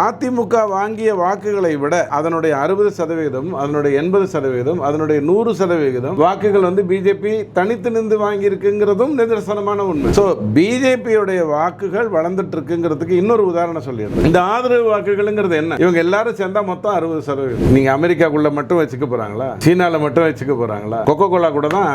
அதிமுக வாங்கிய வாக்குகளை விட அதனுடைய அறுபது சதவீதம் அதனுடைய எண்பது சதவீதம் அதனுடைய நூறு சதவீதம் வாக்குகள் வந்து பிஜேபி தனித்து நின்று வாங்கி இருக்குங்கிறதும் நிதர்சனமான உண்மை. ஸோ பிஜேபியுடைய வாக்குகள் வளர்ந்துட்டு இருக்குங்கிறதுக்கு இன்னொரு உதாரணம் சொல்லிடுறேன். இந்த ஆதரவு வாக்குகள்ங்கிறது என்ன? இவங்க எல்லாரும் சேர்ந்தா மொத்தம் அறுபது சதவீதம். நீங்க அமெரிக்காக்குள்ள மட்டும் வச்சுக்க போறாங்களா? சீனால மட்டும் வச்சுக்க போறாங்களா? கொக்கோ கோலா கூட தான்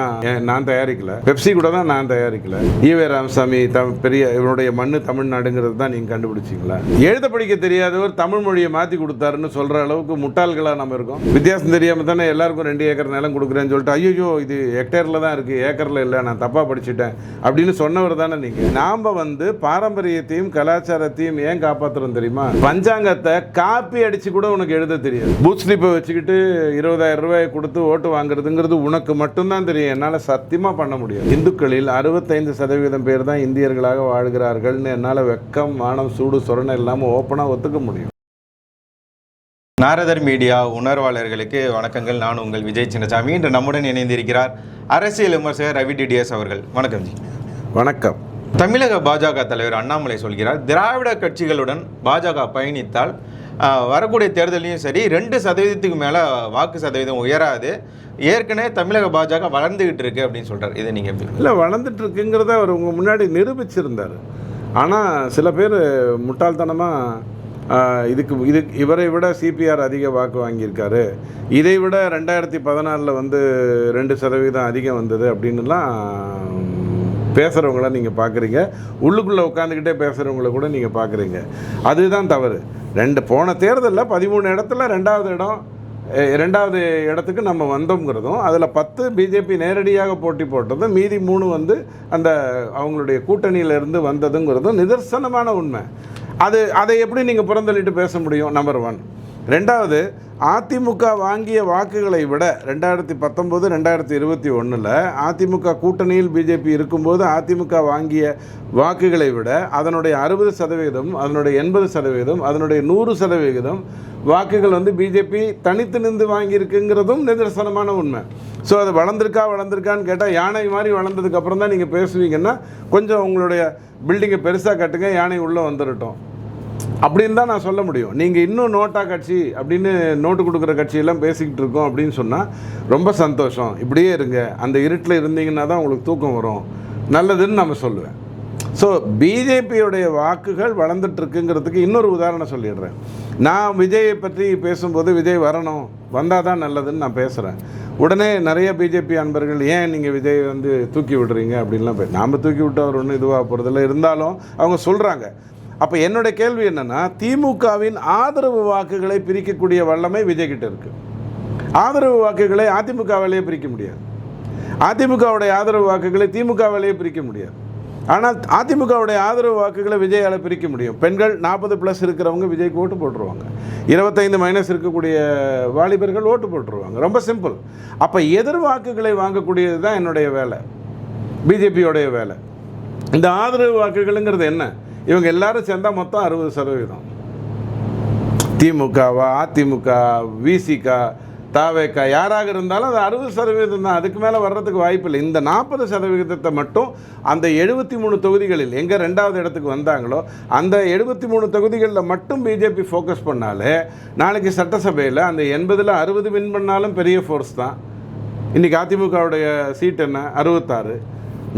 நான் தயாரிக்கல. பெப்சி கூட தான் நான் தயாரிக்கல. ஈவே ராமசாமி பெரிய இவனுடைய மண்ணு தமிழ்நாடுங்கிறது தான் நீங்க கண்டுபிடிச்சிங்களா? எழுத படிக்க தெரியாது தெரியாதவர் தமிழ் மொழியை மாத்தி கொடுத்தாருன்னு சொல்ற அளவுக்கு முட்டாள்களா நம்ம இருக்கோம். வித்தியாசம் தெரியாம தானே எல்லாருக்கும் ரெண்டு ஏக்கர் நிலம் கொடுக்குறேன்னு சொல்லிட்டு ஐயோ இது ஹெக்டேரில் தான் இருக்கு ஏக்கர்ல இல்லை நான் தப்பா படிச்சுட்டேன் அப்படின்னு சொன்னவர் தானே நீங்க. நாம வந்து பாரம்பரியத்தையும் கலாச்சாரத்தையும் ஏன் காப்பாத்துறோம் தெரியுமா? பஞ்சாங்கத்தை காப்பி அடிச்சு கூட உனக்கு எழுத தெரியாது. பூத் ஸ்லிப்பை வச்சுக்கிட்டு இருபதாயிரம் ரூபாய் கொடுத்து ஓட்டு வாங்குறதுங்கிறது உனக்கு மட்டும்தான் தெரியும். என்னால் சத்தியமா பண்ண முடியும் இந்துக்களில் அறுபத்தைந்து சதவீதம் பேர் தான் இந்தியர்களாக வாழ்கிறார்கள்னு என்னால் வெக்கம் மானம் சூடு சொரணை இல்லாமல் ஓப்பனாக ஒத்துக்க முடியும். நாரதர் மீடியா உணர்வாளர்களுக்கு வணக்கங்கள். நான் உங்கள் விஜய் சின்னசாமி. இன்று நம்முடன் இணைந்திருக்கிறார் அரசியல் விமர்சகர் ரவி டிடிஎஸ் அவர்கள். வணக்கம் ஜி. வணக்கம். தமிழக பாஜக தலைவர் அண்ணாமலை சொல்கிறார் திராவிட கட்சிகளுடன் பாஜக பயணித்தால் வரக்கூடிய தேர்தலையும் சரி ரெண்டு சதவீதத்துக்கு மேலே வாக்கு சதவீதம் உயராது. ஏற்கனவே தமிழக பாஜக வளர்ந்துகிட்டு இருக்கு அப்படின்னு சொல்றாரு. இதை நீங்க எப்படி இல்லை வளர்ந்துட்டு இருக்குங்கிறத அவர் உங்க முன்னாடி நிரூபிச்சிருந்தார். ஆனால் சில பேர் முட்டாள்தனமாக இதுக்கு இது இவரை விட சிபிஆர் அதிக வாக்கு வாங்கியிருக்காரு. இதை விட ரெண்டாயிரத்தி பதினாலில் வந்து ரெண்டு சதவீதம் அதிகம் வந்தது அப்படின்னுலாம் பேசுகிறவங்கள நீங்கள் பார்க்குறீங்க உள்ளுக்குள்ளே உட்காந்துக்கிட்டே பேசுகிறவங்கள கூட நீங்கள் பார்க்குறீங்க அதுதான் தவறு. ரெண்டு போன தேர்தலில் பதிமூணு இடத்துல ரெண்டாவது இடம் ரெண்டாவது இடத்துக்கு நம்ம வந்தோங்கிறதும் அதில் பத்து பிஜேபி நேரடியாக போட்டி போட்டதும் மீதி மூணு வந்து அந்த அவங்களுடைய கூட்டணியிலிருந்து வந்ததுங்கிறதும் நிதர்சனமான உண்மை. அது அதை எப்படி நீங்கள் புறந்தள்ளிட்டு பேச முடியும்? நம்பர் ஒன் ரெண்டாவது அதிமுக வாங்கிய வாக்குகளை விட ரெண்டாயிரத்தி பத்தொம்போது ரெண்டாயிரத்தி இருபத்தி ஒன்றில் அதிமுக கூட்டணியில் பிஜேபி இருக்கும்போது அதிமுக வாங்கிய வாக்குகளை விட அதனுடைய அறுபது சதவீதம் அதனுடைய எண்பது சதவீதம் அதனுடைய நூறு சதவீதம் வாக்குகள் வந்து பிஜேபி தனித்து நின்று வாங்கியிருக்குங்கிறதும் நிதர்சனமான உண்மை. ஸோ அது வளர்ந்துருக்கா வளர்ந்துருக்கான்னு கேட்டால் யானை மாதிரி வளர்ந்ததுக்கு அப்புறம் தான் நீங்கள் பேசுவீங்கன்னா கொஞ்சம் உங்களுடைய பில்டிங்கை பெருசாக கட்டுங்க யானை உள்ளே வந்துடட்டும் அப்படின்னு தான் நான் சொல்ல முடியும். நீங்கள் இன்னும் நோட்டா கட்சி அப்படின்னு நோட்டு கொடுக்குற கட்சியெல்லாம் பேசிக்கிட்டு இருக்கோம் அப்படின்னு சொன்னால் ரொம்ப சந்தோஷம். இப்படியே இருங்க. அந்த இருட்டில் இருந்தீங்கன்னா தான் உங்களுக்கு தூக்கம் வரும். நல்லதுன்னு நம்ம சொல்லுவேன். ஸோ பிஜேபியுடைய வாக்குகள் வளர்ந்துட்டு இருக்குங்கிறதுக்கு இன்னொரு உதாரணம் சொல்லிடுறேன். நான் விஜயை பற்றி பேசும்போது விஜய் வரணும். வந்தால் தான் நல்லதுன்னு நான் பேசுகிறேன் உடனே நிறைய பிஜேபி அன்பர்கள் ஏன் நீங்கள் விஜய் வந்து தூக்கி விடுறீங்க? அப்படின்லாம் பே நாம் தூக்கி விட்டு அவர் ஒன்றும் இதுவாக போகிறதில்ல இருந்தாலும் அவங்க சொல்கிறாங்க அப்போ என்னுடைய கேள்வி என்னென்னா திமுகவின் ஆதரவு வாக்குகளை பிரிக்கக்கூடிய வல்லமை விஜய்கிட்ட இருக்குது ஆதரவு வாக்குகளை அதிமுகவிலேயே பிரிக்க முடியாது. அதிமுகவுடைய ஆதரவு வாக்குகளை திமுகவிலேயே பிரிக்க முடியாது. ஆனால் அதிமுகவுடைய ஆதரவு வாக்குகளை விஜயால் பிரிக்க முடியும். பெண்கள் நாற்பது ப்ளஸ் இருக்கிறவங்க விஜய்க்கு ஓட்டு போட்டுருவாங்க. இருபத்தைந்து மைனஸ் இருக்கக்கூடிய வாலிபர்கள் ஓட்டு போட்டுருவாங்க. ரொம்ப சிம்பிள் அப்போ எதிர் வாக்குகளை வாங்கக்கூடியது தான் என்னுடைய வேலை. பிஜேபியோடைய வேலை. இந்த ஆதரவு வாக்குகளுங்கிறது என்ன? இவங்க எல்லாரும் சேர்ந்தால் மொத்தம் அறுபது சதவீதம். திமுகவா அதிமுக விசிகா தாவேக்கா யாராக இருந்தாலும் அது அறுபது சதவீதம் தான். அதுக்கு மேலே வர்றதுக்கு வாய்ப்பு இல்லை. இந்த நாற்பது சதவீதத்தை மட்டும் அந்த எழுபத்தி மூணு தொகுதிகளில் எங்கே ரெண்டாவது இடத்துக்கு வந்தாங்களோ அந்த எழுபத்தி மூணு தொகுதிகளில் மட்டும் பிஜேபி ஃபோக்கஸ் பண்ணாலே நாளைக்கு சட்டசபையில் அந்த எண்பதில் அறுபது வின் பண்ணாலும் பெரிய ஃபோர்ஸ் தான். இன்றைக்கி அதிமுகவுடைய சீட் என்ன? அறுபத்தாறு.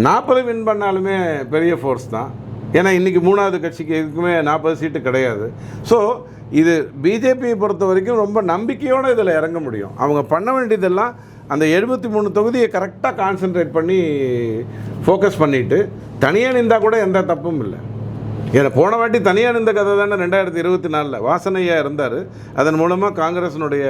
நாற்பது வின் பண்ணாலுமே பெரிய ஃபோர்ஸ் தான். ஏன்னா இன்றைக்கி மூணாவது கட்சிக்கு எதுக்குமே நாற்பது சீட்டு கிடையாது. ஸோ இது பிஜேபியை பொறுத்த வரைக்கும் ரொம்ப நம்பிக்கையோடு இதில் இறங்க முடியும். அவங்க பண்ண வேண்டியதெல்லாம் அந்த எழுபத்தி மூணு தொகுதியை கரெக்டாக கான்சென்ட்ரேட் பண்ணி ஃபோக்கஸ் பண்ணிவிட்டு தனியாக நின்றால் கூட எந்த தப்பும் இல்லை. ஏன்னா போன வாட்டி தனியாக நின்ற கதை தானே ரெண்டாயிரத்தி இருபத்தி நாலில். வாசனையாக இருந்தார். அதன் மூலமாக காங்கிரஸினுடைய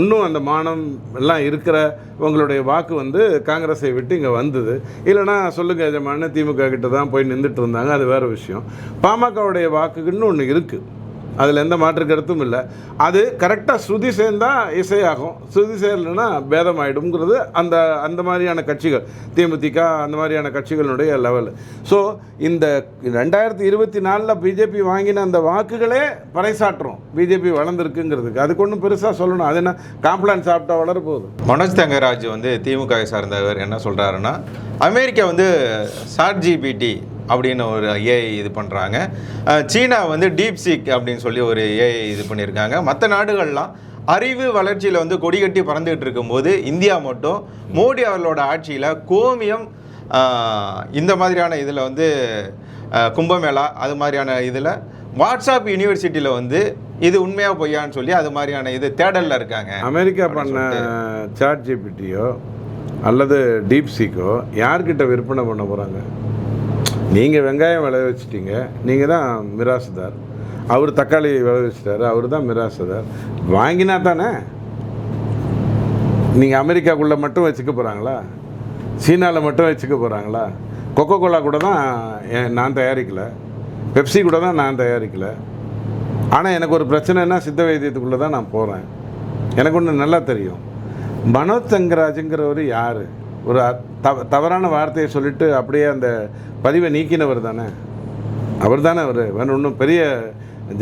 இன்னும் அந்த மானம் எல்லாம் இருக்கிற உங்களுடைய வாக்கு வந்து காங்கிரஸை விட்டு இங்கே வந்தது. இல்லைன்னா சொல்லுங்க எஜமான திமுக கிட்ட தான் போய் நின்றுட்டு இருந்தாங்க. அது வேறு விஷயம். பாமகவுடைய வாக்குன்னு ஒன்று இருக்குது அதில் எந்த மாற்று கருத்தும் இல்லை. அது கரெக்டாக ஸ்ருதி சேர்ந்தால் இசையாகும். ஸ்ருதி சேரலைன்னா பேதம் ஆகிடும்ங்கிறது அந்த அந்த மாதிரியான கட்சிகள் தேமுதிக அந்த மாதிரியான கட்சிகளுடைய லெவல் ஸோ இந்த ரெண்டாயிரத்தி இருபத்தி நாலில் பிஜேபி வாங்கின அந்த வாக்குகளே பறைசாற்றும். பிஜேபி வளர்ந்துருக்குங்கிறதுக்கு. அதுக்கு ஒன்றும் பெருசாக சொல்லணும். அது என்ன காம்ப்ளான் சாப்பிட்டா வளர போகுது. மனோஜ் தங்கராஜ் வந்து திமுகவை சார்ந்தவர் என்ன சொல்கிறாருன்னா அமெரிக்கா வந்து சாட் ஜிபிடி அப்படின்னு ஒரு ஏஐ இது பண்ணுறாங்க சீனா வந்து டீப் சீக் அப்படின்னு சொல்லி ஒரு ஏஐ இது பண்ணியிருக்காங்க. மற்ற நாடுகள்லாம் அறிவு வளர்ச்சியில் வந்து கொடி கட்டி பறந்துகிட்டு இருக்கும்போது இந்தியா மட்டும் மோடி அவர்களோட ஆட்சியில் கோமியம் இந்த மாதிரியான இதில் வந்து கும்பமேளா அது மாதிரியான இதில் வாட்ஸ்அப் யூனிவர்சிட்டியில் வந்து இது உண்மையாக பொய்யான்னு சொல்லி அது மாதிரியான இது தேடலில் இருக்காங்க. அமெரிக்கா பண்ண சாட் ஜிபிடியோ அல்லது டீப் சீக்கோ யார்கிட்ட விற்பனை பண்ண போகிறாங்க நீங்கள் வெங்காயம் விளைய வச்சிட்டீங்க. நீங்கள் தான் மிராசுதார். அவர் தக்காளி விளைவிச்சிட்டாரு அவர் தான் மிராசுதார். வாங்கினா தானே? நீங்கள் அமெரிக்காக்குள்ளே மட்டும் வச்சுக்க போகிறாங்களா சீனாவில் மட்டும் வச்சுக்க போகிறாங்களா கொக்கோ கோலா கூட தான் நான் தயாரிக்கலை. பெப்சி கூட தான் நான் தயாரிக்கலை. ஆனால் எனக்கு ஒரு பிரச்சனைனா சித்த வைத்தியத்துக்குள்ளே தான் நான் போகிறேன் எனக்கு ஒன்று நல்லா தெரியும். மனோஜ் தங்கராஜுங்கிறவர் யார்? ஒரு தவ தவறான வார்த்தையை சொல்லிட்டு அப்படியே அந்த பதிவை நீக்கினவர் தானே? அவர் தானே அவர்? வேணும் ஒன்றும் பெரிய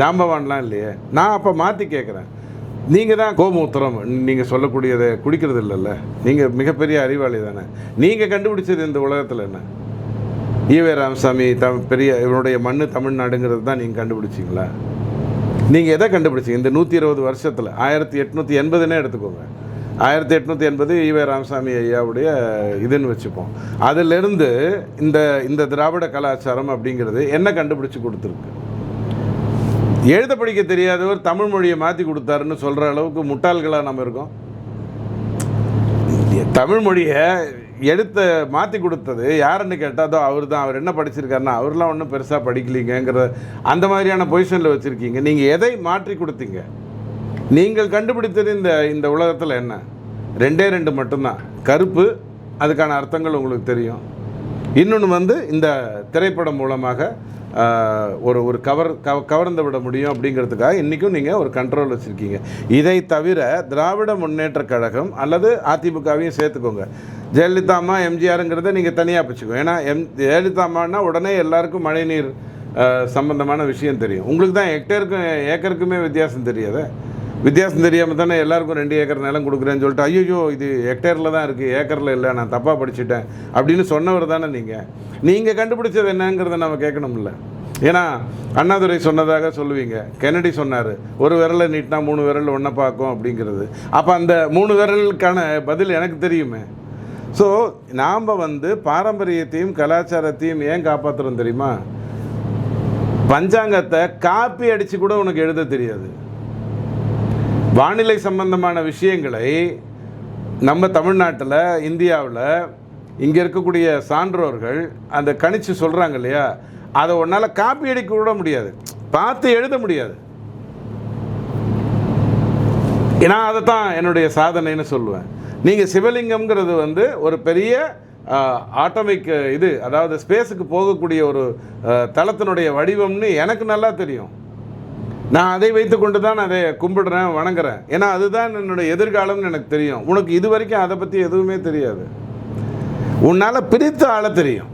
ஜாம்பவான்லாம் இல்லையே. நான் அப்போ மாற்றி கேட்குறேன் நீங்கள் தான் கோமூத்திரம் நீங்கள் சொல்லக்கூடியதை குடிக்கிறது இல்லைல்ல. நீங்கள் மிகப்பெரிய அறிவாளி தானே. நீங்கள் கண்டுபிடிச்சது இந்த உலகத்தில் என்ன? ஈவே ராமசாமி த பெரிய இவனுடைய மண் தமிழ்நாடுங்கிறது தான் நீங்கள் கண்டுபிடிச்சிங்களா? நீங்கள் எதை கண்டுபிடிச்சிங்க? இந்த நூற்றி இருபது வருஷத்தில் ஆயிரத்தி எட்நூற்றி எண்பதுன்னே எடுத்துக்கோங்க. ஆயிரத்தி எட்நூற்றி எண்பது ஈவே ராமசாமி ஐயாவுடைய இதுன்னு வச்சுப்போம். அதிலிருந்து இந்த இந்த திராவிட கலாச்சாரம் அப்படிங்கிறது என்ன கண்டுபிடிச்சு கொடுத்துருக்கு? எழுத படிக்க தெரியாதவர் தமிழ் மொழியை மாற்றி கொடுத்தாருன்னு சொல்கிற அளவுக்கு முட்டாள்களாக நம்ம இருக்கோம். தமிழ் மொழியை எடுத்த மாற்றி கொடுத்தது யாருன்னு கேட்டாதோ அவர் தான் அவர் என்ன படிச்சிருக்காருன்னா அவர்லாம் ஒன்றும் பெருசாக படிக்கலீங்கங்கிற அந்த மாதிரியான பொசிஷனில் வச்சுருக்கீங்க. நீங்கள் எதை மாற்றி கொடுத்தீங்க? நீங்கள் கண்டுபிடித்தது இந்த இந்த உலகத்தில் என்ன? ரெண்டே ரெண்டு மட்டும்தான். கருப்பு அதுக்கான அர்த்தங்கள் உங்களுக்கு தெரியும். இன்னொன்று வந்து இந்த திரைப்படம் மூலமாக ஒரு ஒரு கவர் கவ கவர்ந்து விட முடியும் அப்படிங்கிறதுக்காக இன்றைக்கும் நீங்கள் ஒரு கண்ட்ரோல் வச்சுருக்கீங்க. இதை தவிர திராவிட முன்னேற்றக் கழகம் அல்லது அதிமுகவையும் சேர்த்துக்கோங்க. ஜெயலலிதா அம்மா எம்ஜிஆருங்கிறத நீங்கள் தனியாக பிடிச்சிக்கோங்க ஏன்னா எம் ஜெயலலிதா அம்மானா உடனே எல்லாருக்கும் மழைநீர் சம்பந்தமான விஷயம் தெரியும். உங்களுக்கு தான் ஹெக்டேருக்கும் ஏக்கருக்குமே வித்தியாசம் தெரியாதே? வித்தியாசம் தெரியாமல் தானே எல்லாருக்கும் ரெண்டு ஏக்கர் நிலம் கொடுக்குறேன்னு சொல்லிட்டு ஐயோ இது ஹெக்டேரில் தான் இருக்குது ஏக்கரில் இல்லை நான் தப்பாக படிச்சுட்டேன். அப்படின்னு சொன்னவர் தானே நீங்கள் நீங்கள் கண்டுபிடிச்சது என்னங்கிறத நம்ம கேட்கணும்ல. ஏன்னா அண்ணாதுரை சொன்னதாக சொல்லுவீங்க. கென்னடி சொன்னார் ஒரு விரலை நீட்டினா மூணு விரல் ஒன்றை பார்க்கும் அப்படிங்கிறது. அப்போ அந்த மூணு விரலுக்கான பதில் எனக்கு தெரியுமே. ஸோ நாம் வந்து பாரம்பரியத்தையும் கலாச்சாரத்தையும் ஏன் காப்பாற்றுறோம் தெரியுமா? பஞ்சாங்கத்தை காப்பி அடித்து கூட உனக்கு எழுத தெரியாது. வானிலை சம்பந்தமான விஷயங்களை நம்ம தமிழ்நாட்டில் இந்தியாவில் இங்கே இருக்கக்கூடிய சான்றோர்கள் அந்த கணிச்சு சொல்கிறாங்க இல்லையா? அதை உன்னால் காப்பி அடிக்க விட முடியாது. பார்த்து எழுத முடியாது. ஏன்னா அதை தான் என்னுடைய சாதனைன்னு சொல்லுவேன். நீங்கள் சிவலிங்கம்ங்கிறது வந்து ஒரு பெரிய ஆட்டோமிக் இது அதாவது ஸ்பேஸுக்கு போகக்கூடிய ஒரு தளத்தினுடைய வடிவம்னு எனக்கு நல்லா தெரியும். நான் அதை வைத்துக்கொண்டு தான் அதை கும்பிடுறேன் வணங்குறேன். ஏன்னா அதுதான் என்னுடைய எதிர்காலம்னு எனக்கு தெரியும். உனக்கு இது வரைக்கும் அதை பற்றி எதுவுமே தெரியாது. உன்னால் பிரித்து ஆள தெரியும்.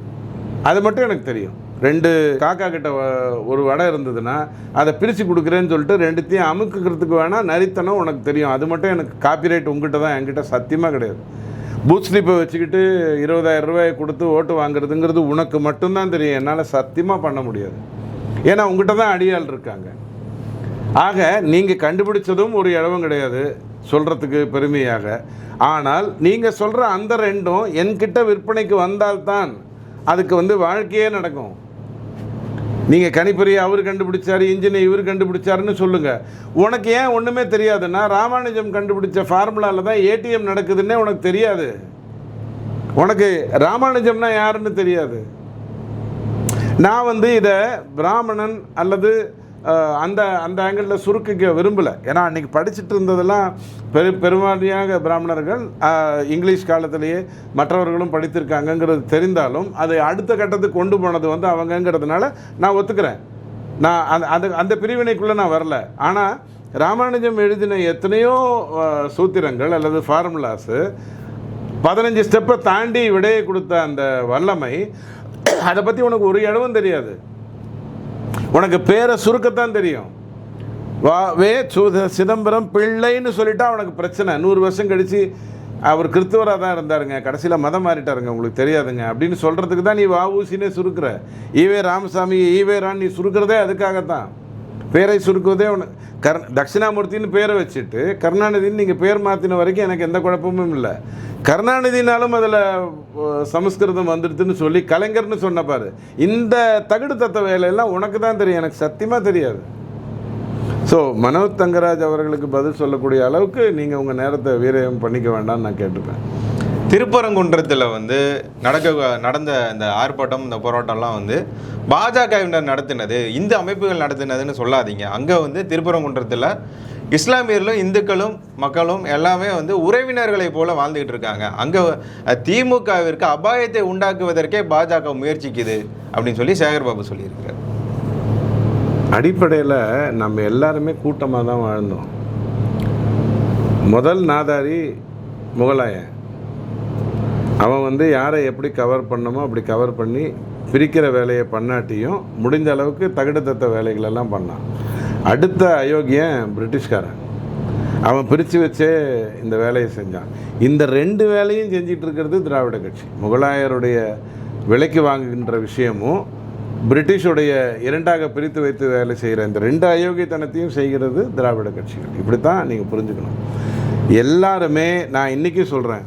அது மட்டும் எனக்கு தெரியும். ரெண்டு காக்கா கிட்ட வ- ஒரு வடை இருந்ததுன்னா அதை பிரித்து கொடுக்குறேன்னு சொல்லிட்டு ரெண்டுத்தையும் அமுக்குக்கிறதுக்கு வேணால் நரித்தனம் உனக்கு தெரியும். அது மட்டும் எனக்கு காப்பிரைட் உங்ககிட்ட தான் என்கிட்ட சத்தியமாக கிடையாது. பூத் ஸ்லிப்பை வச்சுக்கிட்டு இருபதாயிரம் ரூபாயை கொடுத்து ஓட்டு வாங்குறதுங்கிறது உனக்கு மட்டும்தான் தெரியும். என்னால் சத்தியமாக பண்ண முடியாது. ஏன்னா உங்ககிட்ட தான் அடியாள் இருக்காங்க. ஆக நீங்கள் கண்டுபிடிச்சதும் ஒரு இடவும் கிடையாது சொல்கிறதுக்கு பெருமையாக. ஆனால் நீங்கள் சொல்கிற அந்த ரெண்டும் என்கிட்ட விற்பனைக்கு வந்தால்தான் அதுக்கு வந்து வாழ்க்கையே நடக்கும். நீங்கள் கணிப்பொறியை அவர் கண்டுபிடிச்சாரு இன்ஜினை இவர் கண்டுபிடிச்சாருன்னு சொல்லுங்கள் உனக்கு ஏன் ஒன்றுமே தெரியாதுன்னா ராமானுஜம் கண்டுபிடிச்ச ஃபார்முலாவில் தான் ஏடிஎம் நடக்குதுன்னே உனக்கு தெரியாது. உனக்கு ராமானுஜம்னா யாருன்னு தெரியாது. நான் வந்து இதை பிராமணன் அல்லது அந்த அந்த ஆங்கிளில் சுருக்கிக்க விரும்பலை. ஏன்னா அன்றைக்கி படிச்சுட்டு இருந்ததெல்லாம் பெரு பெரும்பான்மையாக பிராமணர்கள் இங்கிலீஷ் காலத்திலேயே மற்றவர்களும் படித்திருக்காங்கங்கிறது தெரிந்தாலும் அதை அடுத்த கட்டத்துக்கு கொண்டு போனது வந்து அவங்கங்கிறதுனால நான் ஒத்துக்கிறேன். நான் அந்த அந்த அந்த பிரிவினைக்குள்ளே நான் வரல. ஆனால் ராமானுஜம் எழுதின எத்தனையோ சூத்திரங்கள் அல்லது ஃபார்முலாஸு பதினஞ்சு ஸ்டெப்பை தாண்டி விடையை கொடுத்த அந்த வல்லமை அதை பற்றி உனக்கு ஒரு இடமும் தெரியாது. உனக்கு பேரை சுருக்கத்தான் தெரியும். வா வே சுத சிதம்பரம் பிள்ளைன்னு சொல்லிட்டா அவனுக்கு பிரச்சனை. நூறு வருஷம் கழித்து அவர் கிறிஸ்துவராக தான் இருந்தாருங்க. கடைசியில் மதம் மாறிட்டாருங்க. உங்களுக்கு தெரியாதுங்க. அப்படின்னு சொல்கிறதுக்கு தான் நீ வாவூசினே சுருக்கிற. ஈவே ராமசாமி ஈவே ரான் நீ சுருக்கிறதே அதுக்காகத்தான். பேரை சுருக்குவதே உன கர் தட்சிணாமூர்த்தின்னு பேரை வச்சுட்டு கருணாநிதின்னு நீங்கள் பேர் மாற்றின வரைக்கும் எனக்கு எந்த குழப்பமும் இல்லை. கருணாநிதினாலும் அதில் சமஸ்கிருதம் வந்துடுதுன்னு சொல்லி கலைஞர்னு சொன்ன இந்த தகுடு தத்த வேலையெல்லாம் உனக்கு தான் தெரியும் எனக்கு சத்தியமாக தெரியாது. ஸோ மனோஜ் தங்கராஜ் அவர்களுக்கு பதில் சொல்லக்கூடிய அளவுக்கு நீங்கள் உங்கள் நேரத்தை வீரியம் பண்ணிக்க வேண்டாம்னு நான் கேட்டுப்பேன். திருப்பரங்குன்றத்தில் வந்து நடக்க நடந்த இந்த ஆர்ப்பாட்டம் இந்த போராட்டம்லாம் வந்து பாஜகவினர் நடத்தினது இந்த அமைப்புகள் நடத்தினதுன்னு சொல்லாதீங்க. அங்கே வந்து திருப்பரங்குன்றத்தில் இஸ்லாமியர்களும் இந்துக்களும் மக்களும் எல்லாமே வந்து உறவினர்களை போல வாழ்ந்துக்கிட்டு இருக்காங்க. அங்கே திமுகவிற்கு அபாயத்தை உண்டாக்குவதற்கே பாஜக முயற்சிக்குது அப்படின்னு சொல்லி சேகர்பாபு சொல்லியிருக்காரு. அடிப்படையில் நம்ம எல்லாருமே கூட்டமாக தான் வாழ்ந்தோம். முதல் நாதாரி முகலாயன். அவன் வந்து யாரை எப்படி கவர் பண்ணமோ அப்படி கவர் பண்ணி பிரிக்கிற வேலையை பண்ணாட்டியும் முடிந்த அளவுக்கு தகுடத்தத்த வேலைகளெல்லாம் பண்ணான். அடுத்த அயோக்கியன் பிரிட்டிஷ்காரன். அவன் பிரித்து வச்சே இந்த வேலையை செஞ்சான். இந்த ரெண்டு வேலையும் செஞ்சிட்டு இருக்கிறது திராவிட கட்சி. முகலாயருடைய விலைக்கு வாங்குகின்ற விஷயமும் பிரிட்டிஷுடைய இரண்டாக பிரித்து வைத்து வேலை செய்கிற இந்த ரெண்டு அயோக்கியத்தனத்தையும் செய்கிறது திராவிட கட்சிகள். இப்படி தான் நீங்கள் புரிஞ்சுக்கணும். எல்லாருமே நான் இன்றைக்கி சொல்கிறேன்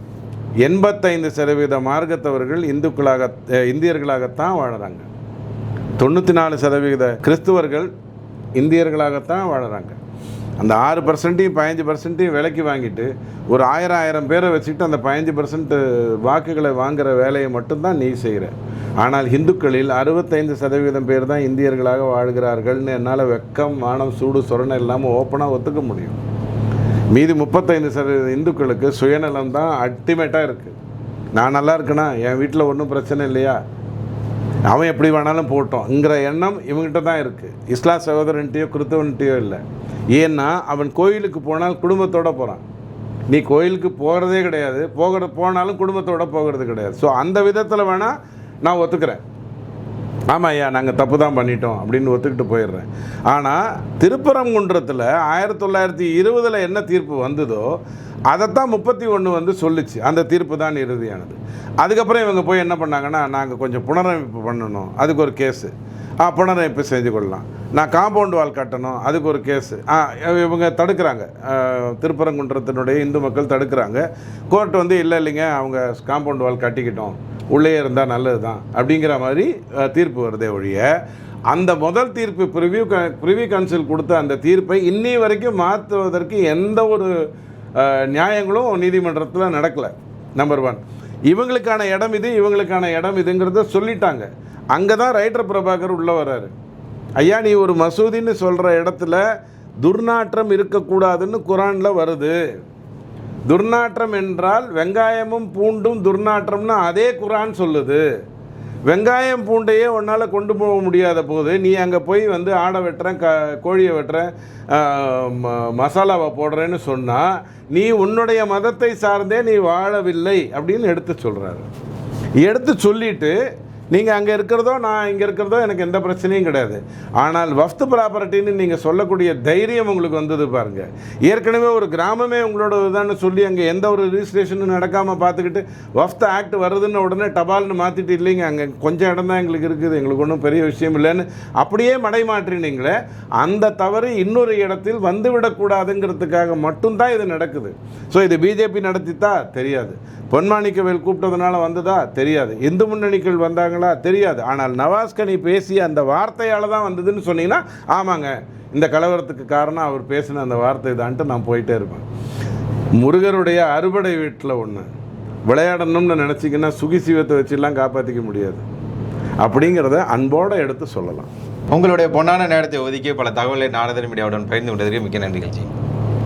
எண்பத்தைந்து சதவீத மார்க்கத்தவர்கள் இந்துக்களாக இந்தியர்களாகத்தான் வாழறாங்க. தொண்ணூற்றி நாலு சதவீத கிறிஸ்துவர்கள் இந்தியர்களாகத்தான் வாழறாங்க. அந்த ஆறு பர்சன்ட்டையும் பதினஞ்சு பர்சன்ட்டையும் விலைக்கு வாங்கிட்டு ஒரு ஆயிரம் ஆயிரம் பேரை வச்சுக்கிட்டு அந்த பதினஞ்சு பர்சன்ட் வாக்குகளை வாங்குற வேலையை மட்டும்தான் நீ செய்கிற ஆனால் இந்துக்களில் அறுபத்தைந்து சதவீதம் பேர் தான் இந்தியர்களாக வாழ்கிறார்கள்னு என்னால் வெக்கம் மானம் சூடு சொரணை இல்லாமல் ஓப்பனாக ஒத்துக்க முடியும். மீதி முப்பத்தைந்து சதவீத இந்துக்களுக்கு சுயநலம் தான் அல்டிமேட்டாக இருக்குது நான் நல்லா இருக்கேனா? என் வீட்டில் ஒன்றும் பிரச்சனை இல்லையா? அவன் எப்படி வேணாலும் போட்டோங்கிற எண்ணம் இவங்ககிட்ட தான் இருக்குது இஸ்லாம் சகோதரன்ட்டையோ கிறித்தவன்ட்டையோ இல்லை. ஏன்னா அவன் கோயிலுக்கு போனால் குடும்பத்தோடு போகிறான் நீ கோயிலுக்கு போகிறதே கிடையாது. போகிற போனாலும் குடும்பத்தோடு போகிறது கிடையாது. ஸோ அந்த விதத்தில் வேணால் நான் ஒத்துக்கிறேன். ஆமாம் ஐயா நாங்கள் தப்பு தான் பண்ணிட்டோம் அப்படின்னு ஒத்துக்கிட்டு போயிடுறேன். ஆனால் திருப்பரங்குன்றத்தில் ஆயிரத்தி தொள்ளாயிரத்தி இருபதில் என்ன தீர்ப்பு வந்ததோ அதைத்தான் முப்பத்தி ஒன்று வந்து சொல்லுச்சு. அந்த தீர்ப்பு தான் இறுதியானது. அதுக்கப்புறம் இவங்க போய் என்ன பண்ணாங்கன்னா நாங்கள் கொஞ்சம் புனரமைப்பு பண்ணணும். அதுக்கு ஒரு கேஸு. ஆ புனரமைப்பு செஞ்சு கொள்ளலாம். நான் காம்பவுண்ட் வால் கட்டணும். அதுக்கு ஒரு கேஸு. ஆ இவங்க தடுக்கிறாங்க. திருப்பரங்குன்றத்தினுடைய இந்து மக்கள் தடுக்கிறாங்க. கோர்ட் வந்து இல்லை இல்லைங்க அவங்க காம்பவுண்ட் வால் கட்டிக்கிட்டோம். உள்ளே இருந்தால் நல்லது தான் அப்படிங்கிற மாதிரி தீர்ப்பு வருதே ஒழிய அந்த முதல் தீர்ப்பு ப்ரிவியூ க ப்ரிவ்யூ கவுன்சில் கொடுத்த அந்த தீர்ப்பை இன்னி வரைக்கும் மாற்றுவதற்கு எந்த ஒரு நியாயங்களும் நீதிமன்றத்தில் நடக்கலை. நம்பர் ஒன் இவங்களுக்கான இடம் இது இவங்களுக்கான இடம் இதுங்கிறத சொல்லிட்டாங்க. அங்கே தான் ரைட்டர் பிரபாகர் உள்ளே வர்றாரு. ஐயா நீ ஒரு மசூதின்னு சொல்கிற இடத்துல துர்நாற்றம் இருக்கக்கூடாதுன்னு குரானில் வருது. துர்நாற்றம் என்றால் வெங்காயமும் பூண்டும் துர்நாற்றம்னா அதே குரான் சொல்லுது. வெங்காயம் பூண்டையே உன்னால் கொண்டு போக முடியாத போது நீ அங்கே போய் வந்து ஆடை வெட்டுறேன் க கோழியை வெட்டுறேன் ம- மசாலாவை போடுறேன்னு சொன்னால் நீ உன்னுடைய மதத்தை சார்ந்தே நீ வாழவில்லை அப்படின்னு எடுத்து சொல்கிறாரு எடுத்து சொல்லிட்டு நீங்கள் அங்கே இருக்கிறதோ நான் இங்கே இருக்கிறதோ எனக்கு எந்த பிரச்சனையும் கிடையாது. ஆனால் வஃப்து ப்ராப்பர்ட்டின்னு நீங்கள் சொல்லக்கூடிய தைரியம் உங்களுக்கு வந்தது பாருங்கள் ஏற்கனவே ஒரு கிராமமே உங்களோட இதான்னு சொல்லி அங்கே எந்த ஒரு ரிஜிஸ்ட்ரேஷனும் நடக்காமல் பார்த்துக்கிட்டு வஃப்த் ஆக்ட் வருதுன்னு உடனே டபால்னு மாற்றிட்டு இல்லைங்க. அங்கே கொஞ்சம் இடம் தான் எங்களுக்கு இருக்குது. எங்களுக்கு ஒன்றும் பெரிய விஷயம் இல்லைன்னு அப்படியே மடைமாற்றினீங்களே அந்த தவறு இன்னொரு இடத்தில் வந்துவிடக்கூடாதுங்கிறதுக்காக மட்டும்தான் இது நடக்குது. ஸோ இது பிஜேபி நடத்தித்தா தெரியாது. பொன்மாணிக்கவேல் கூப்பிட்டதுனால வந்ததா தெரியாது. இந்து முன்னணிகள் வந்தாங்களா தெரியாது. ஆனால் நவாஸ்கனி பேசிய அந்த வார்த்தையால் தான் வந்ததுன்னு சொன்னீங்கன்னா ஆமாங்க. இந்த கலவரத்துக்கு காரணம் அவர் பேசின அந்த வார்த்தை தான்ட்டு நான் போயிட்டே இருப்பேன். முருகருடைய அறுபடை வீட்டில் ஒன்று விளையாடணும்னு நினச்சிங்கன்னா சுகிசீவத்தை வச்சுலாம் காப்பாற்றிக்க முடியாது. அப்படிங்கிறத அன்போடு எடுத்து சொல்லலாம். உங்களுடைய பொன்னான நேரத்தை ஒதுக்கி பல தகவலை நாரதன் மீடியாவுடன் பகிர்ந்து கொண்டதற்கு மிக்க நன்றிகள் ஜி.